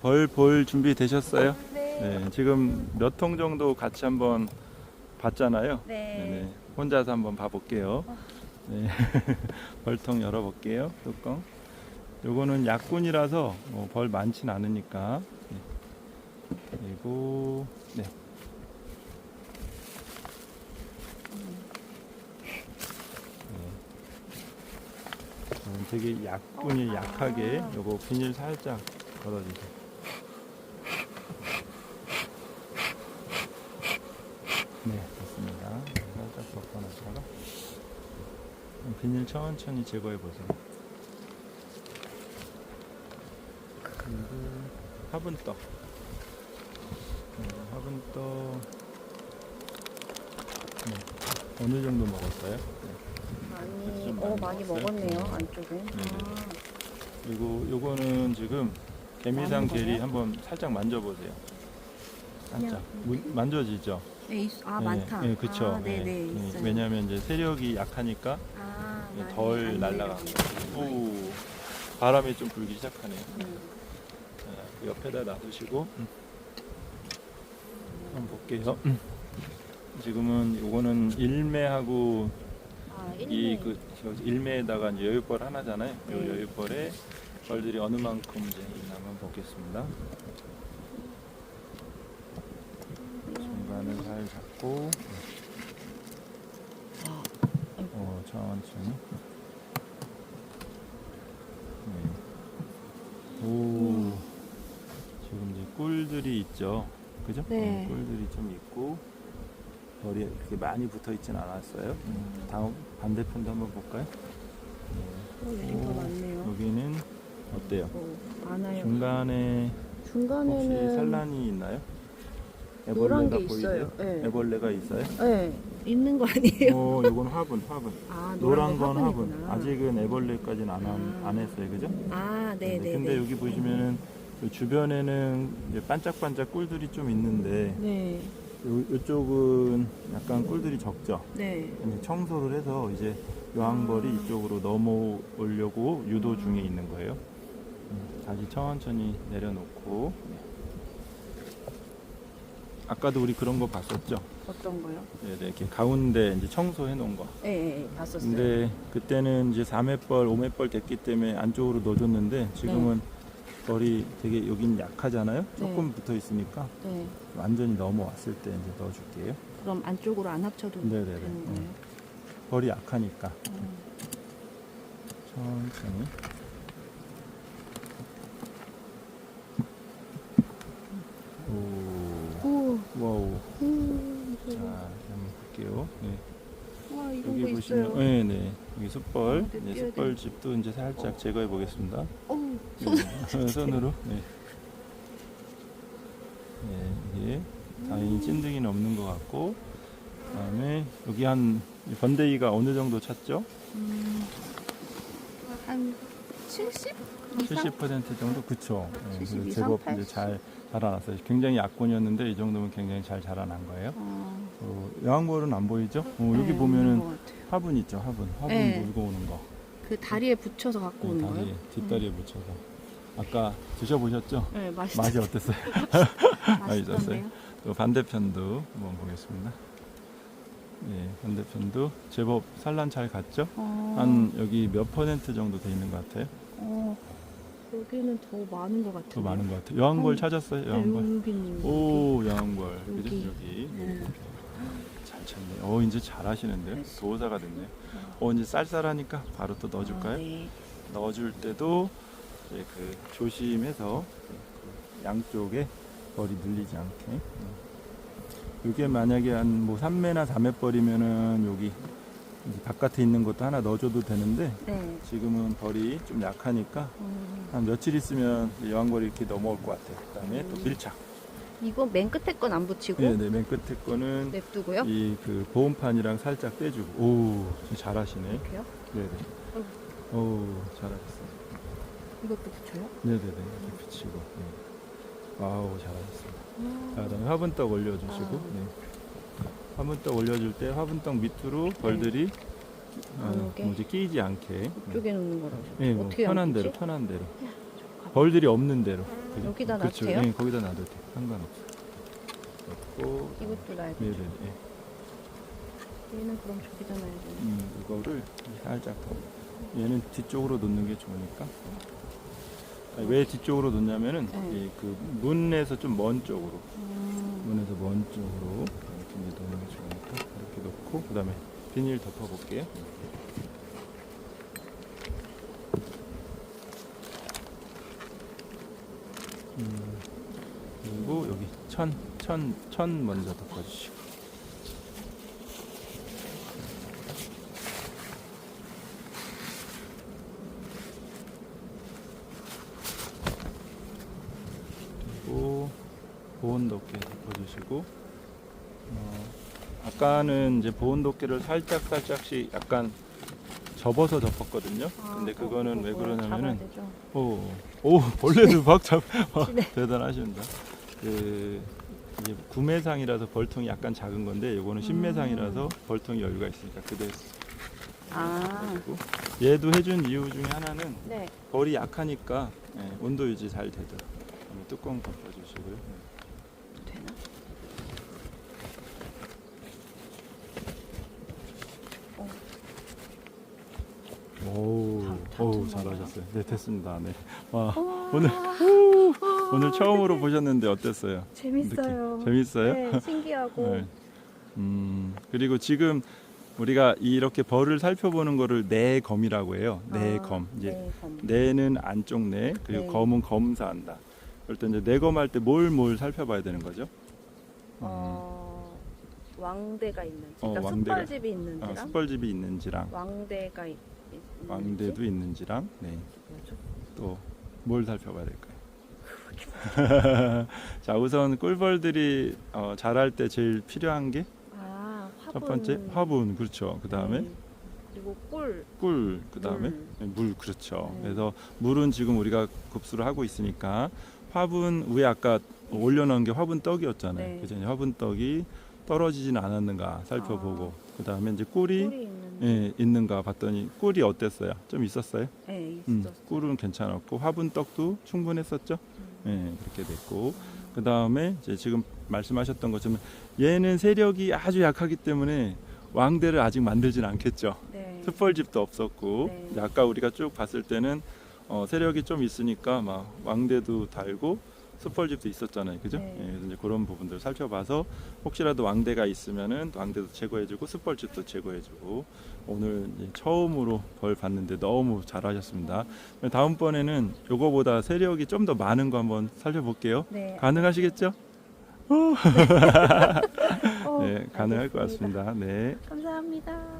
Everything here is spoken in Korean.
벌 볼 준비 되셨어요? 네. 네, 지금 몇 통 정도 같이 한번 봤잖아요. 네. 네네. 혼자서 한번 봐볼게요. 어. 네. 벌통 열어볼게요. 뚜껑. 요거는 약군이라서 뭐 벌 많진 않으니까. 네. 그리고 네. 네. 되게 약군이 어, 아. 약하게 요거 비닐 살짝 걸어주세요. 네, 됐습니다. 살짝 덮어놨다가 비닐 천천히 제거해 보세요. 그리고 화분떡. 네, 화분떡. 네, 어느 정도 먹었어요? 네. 많이, 좀 어, 많이? 먹었네요, 음. 안쪽에. 네네. 아, 그리고 요거는 지금 개미상 거예요? 한번 살짝 만져보세요. 살짝 문- 만져지죠? 네, 있- 아, 네, 많다. 네, 그쵸. 아, 네네, 네, 있어요. 왜냐하면 이제 세력이 약하니까 아, 네, 많이 덜 안. 오, 바람이 좀 불기 시작하네요. 음. 자, 그 옆에다 놔두시고 한번 볼게요. 음. 지금은 요거는 일매하고 아, 이 일매. 그 일매에다가 이제 여유벌 하나잖아요. 요 네. 여유벌에 벌들이 어느 만큼 이제 있나 한번 보겠습니다. 중간을 잘 잡고 아, 어, 천천히. 네. 오, 지금 이제 꿀들이 있죠. 그죠? 네. 어, 꿀들이 좀 있고 벌이 그렇게 많이 붙어 있진 않았어요. 음, 다음 반대편도 한번 볼까요? 더 오, 많네요. 여기는 어때요? 어, 많아요. 중간에 혹시 중간에는 산란이 있나요? 노란 게 보이세요? 있어요. 네. 애벌레가 있어요? 네, 있는 거 아니에요? 어, 이건 화분, 화분. 아, 노란 건건 화분. 화분이구나. 아직은 애벌레까지는 안, 한- 아. 안 했어요, 그죠? 아, 네, 네, 근데 네. 여기 보시면은 그 주변에는 이제 반짝반짝 꿀들이 좀 있는데 네, 요, 요쪽은 약간 꿀들이 적죠. 네. 이제 청소를 해서 이제 여왕벌이 아. 이쪽으로 넘어오려고 유도 중에 있는 거예요. 음, 다시 천천히 내려놓고 아까도 우리 그런 거 봤었죠. 어떤 거요? 네, 네, 이렇게 가운데 이제 청소해 놓은 거. 네, 네, 네, 봤었어요. 근데 그때는 이제 4매벌, 5매벌 됐기 때문에 안쪽으로 넣어줬는데 지금은 벌이 되게 여긴 약하잖아요. 조금 붙어 있으니까 네. 완전히 넘어왔을 때 이제 넣어줄게요. 그럼 안쪽으로 안 합쳐도 네네네. 되는 거예요? 음. 벌이 약하니까 음. 천천히. 오, 오, 와우. 음, 자, 한번 볼게요. 네. 와 이런 여기 거 보시면, 있어요. 네, 네. 여기 숯벌, 아, 네, 네, 띄어야 숯벌 집도 이제 살짝 제거해 보겠습니다. 어우, 네, 손으로. 네. 네, 이게 다행히 찐득이는 없는 것 같고, 그다음에 여기 한 번데기가 어느 정도 찼죠? 음, 한 70? 이상? 70% 정도 그쵸. 네, 70 그래서 이상? 제법 80? 이제 잘 자라났어요. 굉장히 약군이었는데 이 정도면 굉장히 잘 자라난 거예요. 어, 어, 여왕벌은 안 보이죠? 어, 네, 여기 없는 보면은 것 같아요. 화분 있죠, 화분. 화분 네. 물고 오는 거. 그 다리에 붙여서 갖고 오는 네, 다리에, 거예요? 뒷다리에 붙여서. 아까 드셔보셨죠? 네, 맛있, 맛이 어땠어요? 맛있던데요? 또 반대편도 한번 보겠습니다. 예, 반대편도 제법 산란 잘 갔죠? 어, 한 여기 몇 퍼센트 정도 돼 있는 것 같아요? 어, 여기는 더 많은 것 같아요. 더 많은 것 같아요. 여왕벌 음, 찾았어요? 네, 여왕벌. 여기는 오, 여왕벌. 그죠? 여기. 여기. 네. 잘 찼네. 어, 이제 잘 하시는데요? 됐어. 도사가 됐네요. 어, 이제 쌀쌀하니까 바로 또 넣어줄까요? 아, 네. 넣어줄 때도 이제 그 조심해서 그 양쪽에 벌이 늘리지 않게. 이게 만약에 한 뭐 3매나 4매 벌이면은 여기 바깥에 있는 것도 하나 넣어줘도 되는데 네. 지금은 벌이 좀 약하니까 음, 한 며칠 있으면 여왕벌이 이렇게 넘어올 것 같아요. 그다음에 또 음. 밀착. 이거 맨 끝에 건 안 붙이고 네네 맨 끝에 거는 냅두고요? 이 그 보온판이랑 살짝 떼주고. 오 잘하시네. 이렇게요? 네네. 오 잘하셨어요. 이것도 붙여요? 네네네 이렇게 붙이고. 네. 와우 잘하셨습니다. 음. 자, 그다음에 화분떡 올려주시고 아. 네. 화분떡 올려줄 때 화분떡 밑으로 벌들이 안 어, 오게? 뭐지 끼지 않게 이쪽에 놓는 거라고. 네, 뭐 어떻게 편한 안 대로? 편한 대로. 벌들이 없는 대로 그죠? 여기다 그렇죠. 놔도 돼요? 예, 거기다 놔도 돼. 상관없어. 넣고 이것도 놔야 돼. 네네. 예. 얘는 그럼 저기다 놔야 돼. 음, 이거를 살짝 얘는 뒤쪽으로 놓는 게 좋으니까. 아니, 왜 뒤쪽으로 놓냐면은 네. 이그 문에서 좀 먼 쪽으로 음. 문에서 먼 쪽으로 이렇게 이제 놓는 게 좋으니까 이렇게 놓고 그 다음에 비닐 덮어볼게요. 음, 그리고 여기 천, 천, 천 먼저 덮어주시고. 그리고 보온 덮개 덮어주시고 어, 아까는 이제 보온 덮개를 살짝 살짝씩 약간 접어서 덮었거든요. 근데 아, 그거는 어, 왜 그러냐면은. 오, 오 벌레도 막 잡. 와, 네. 대단하십니다. 그 이제 구매상이라서 벌통이 약간 작은 건데 이거는 음. 신매상이라서 벌통이 여유가 있으니까 그대로 아, 그리고 얘도 해준 이유 중에 하나는 네. 벌이 약하니까 예, 온도 유지 잘 되더라고요. 뚜껑 덮어주시고요. 네. 되나? 튼 잘하셨어요. 네 됐습니다. 네. 와 오늘 오늘 처음으로 보셨는데 어땠어요? 재밌어요. 느낌? 재밌어요? 네, 신기하고. 네. 음 그리고 지금 우리가 이렇게 벌을 살펴보는 거를 내검이라고 해요. 내검 이제 네, 검. 내는 안쪽 내 그리고 네. 검은 검사한다. 그럴 때 이제 내검할 때 뭘 뭘 살펴봐야 되는 거죠? 음, 어, 왕대가 있는지. 어, 그러니까 왕대가- 숯벌집이 있는지랑 아, 숯벌집이 있는지랑 왕대가 있. 왕대도 있는지랑 네. 또 뭘 살펴봐야 될까요? 자 우선 꿀벌들이 어, 자랄 때 제일 필요한 게 첫 아, 화분. 번째 화분 그렇죠. 그 다음에 네. 그리고 꿀. 꿀, 그 다음에 물. 물 그렇죠. 네. 그래서 물은 지금 우리가 급수를 하고 있으니까 화분 위에 아까 올려놓은 게 화분 떡이었잖아요. 네. 이제 화분 떡이 떨어지진 않았는가 살펴보고 그 다음에 이제 꿀이 꿀이. 예, 있는가 봤더니 꿀이 어땠어요? 좀 있었어요? 네, 음, 있었어. 꿀은 괜찮았고 화분 떡도 충분했었죠. 음. 예, 그렇게 됐고 그 다음에 이제 지금 말씀하셨던 것처럼 얘는 세력이 아주 약하기 때문에 왕대를 아직 만들진 않겠죠. 네. 숯벌집도 없었고 네. 아까 우리가 쭉 봤을 때는 어, 세력이 좀 있으니까 막 왕대도 달고 숯벌집도 있었잖아요, 그죠? 네. 예, 그래서 이제 그런 부분들 살펴봐서 혹시라도 왕대가 있으면은 왕대도 제거해주고 숯벌집도 제거해주고 오늘 처음으로 벌 봤는데 너무 잘하셨습니다. 다음번에는 요거보다 세력이 좀 더 많은 거 한번 살펴볼게요. 네. 가능하시겠죠? 어, 네, 가능할 것. 같습니다. 네. 감사합니다.